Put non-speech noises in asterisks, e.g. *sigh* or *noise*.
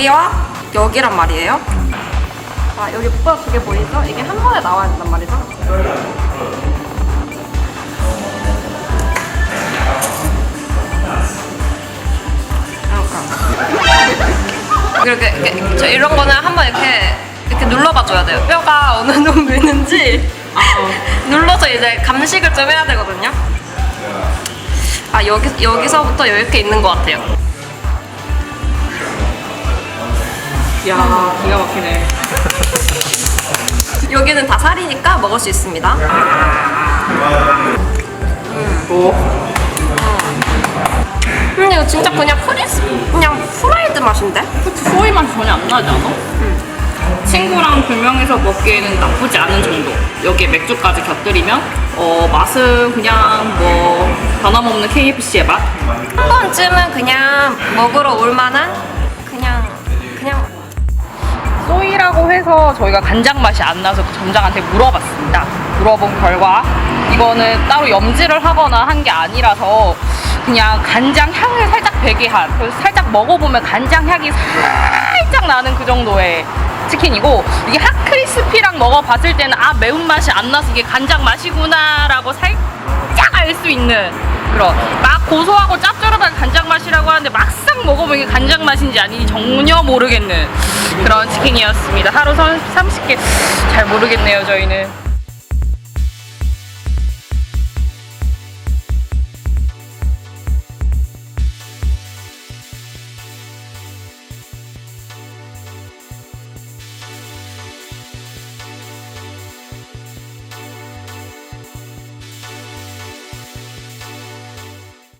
여기와 여기란 말이에요. 아 여기 오빠 두개 보이죠? 이게 한 번에 나와야 된단 말이죠. 이렇게, 이렇게 저 이런 거는 한 번 이렇게 이렇게 눌러봐 줘야 돼요. 뼈가 어느 정도 있는지 눌러서 이제 감식을 좀 해야 되거든요. 아 여기 여기서부터 이렇게 있는 것 같아요. 야 기가 막히네. *laughs* 여기는 다 살이니까 먹을 수 있습니다. 오. 근데 이거 진짜 그냥 프리스 그냥 프라이드 맛인데? 그치 소이 맛 전혀 안 나지 않아? 친구랑 두 명이서 먹기에는 나쁘지 않은 정도. 여기에 맥주까지 곁들이면 어 맛은 그냥 뭐 변함없는 KFC의 맛. 한 번쯤은 그냥 먹으러 올 만한 해서 저희가 간장 맛이 안 나서 그 점장한테 물어봤습니다. 물어본 결과 이거는 따로 염지를 하거나 한 게 아니라서 그냥 간장 향을 살짝 배게 한 그래서 살짝 먹어보면 간장 향이 살짝 나는 그 정도의 치킨이고 이게 핫크리스피랑 먹어봤을 때는 아 매운맛이 안 나서 이게 간장 맛이구나 라고 살짝 알 수 있는 그런 막 고소하고 짭조름한 간장 맛이라고 하는데 막상 먹어보면 이게 간장 맛인지 아닌지 전혀 모르겠는 그런 치킨이었습니다. 하루 30개 잘 모르겠네요 저희는.